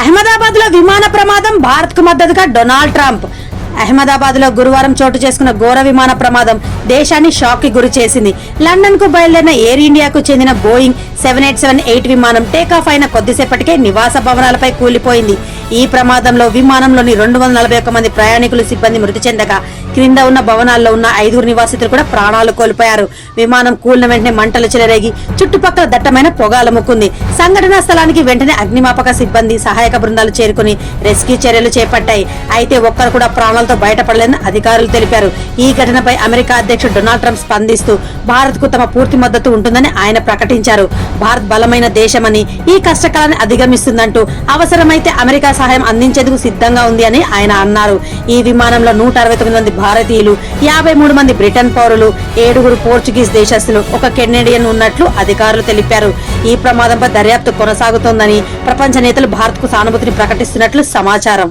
అహ్మదాబాద్లో విమాన ప్రమాదం భారత్కు మద్దతుగా డొనాల్డ్ ట్రంప్. అహ్మదాబాద్లో గురువారం చోటు చేసుకున్న ఘోర విమాన ప్రమాదం దేశాన్ని షాక్కి గురి చేసింది. లండన్కు బయలుదేరిన ఎయిర్ ఇండియాకు చెందిన Boeing seven eight seven eight విమానం టేకాఫ్ అయిన కొద్దిసేపటికే నివాస భవనాలపై కూలిపోయింది. ఈ ప్రమాదంలో విమానంలోని రెండు వందల నలభై ఒక్క మంది ప్రయాణికులు సిబ్బంది మృతి చెందగా క్రింద ఉన్న భవనాల్లో ఉన్న ఐదుగురు నివాసితులు కూడా ప్రాణాలు కోల్పోయారు. విమానం కూలిన వెంటనే మంటలు చెలరేగి చుట్టుపక్కల దట్టమైన పొగ ముక్కుంది. సంఘటనా స్థలానికి వెంటనే అగ్నిమాపక సిబ్బంది సహాయక బృందాలు చేరుకుని రెస్క్యూ చర్యలు చేపట్టాయి. అయితే ఒక్కరు కూడా ప్రాణాలతో బయటపడలేదని అధికారులు తెలిపారు. ఈ ఘటనపై అమెరికా అధ్యక్షుడు డొనాల్డ్ ట్రంప్ స్పందిస్తూ భారత్కు తమ పూర్తి మద్దతు ఉంటుందని ఆయన ప్రకటించారు. భారత్ బలమైన దేశమని ఈ కష్టకాలాన్ని అధిగమిస్తుందంటూ అవసరమైతే అమెరికా సహాయం అందించేందుకు సిద్ధంగా ఉంది అని ఆయన అన్నారు. ఈ విమానంలో నూట అరవై తొమ్మిది మంది భారతీయులు యాభై మూడు మంది బ్రిటన్ పౌరులు ఏడుగురు పోర్చుగీస్ దేశస్తులు ఒక కెనడియన్ ఉన్నట్లు అధికారులు తెలిపారు. ఈ ప్రమాదంపై దర్యాప్తు కొనసాగుతోందని ప్రపంచ నేతలు భారత్కు సానుభూతిని ప్రకటిస్తున్నట్లు సమాచారం.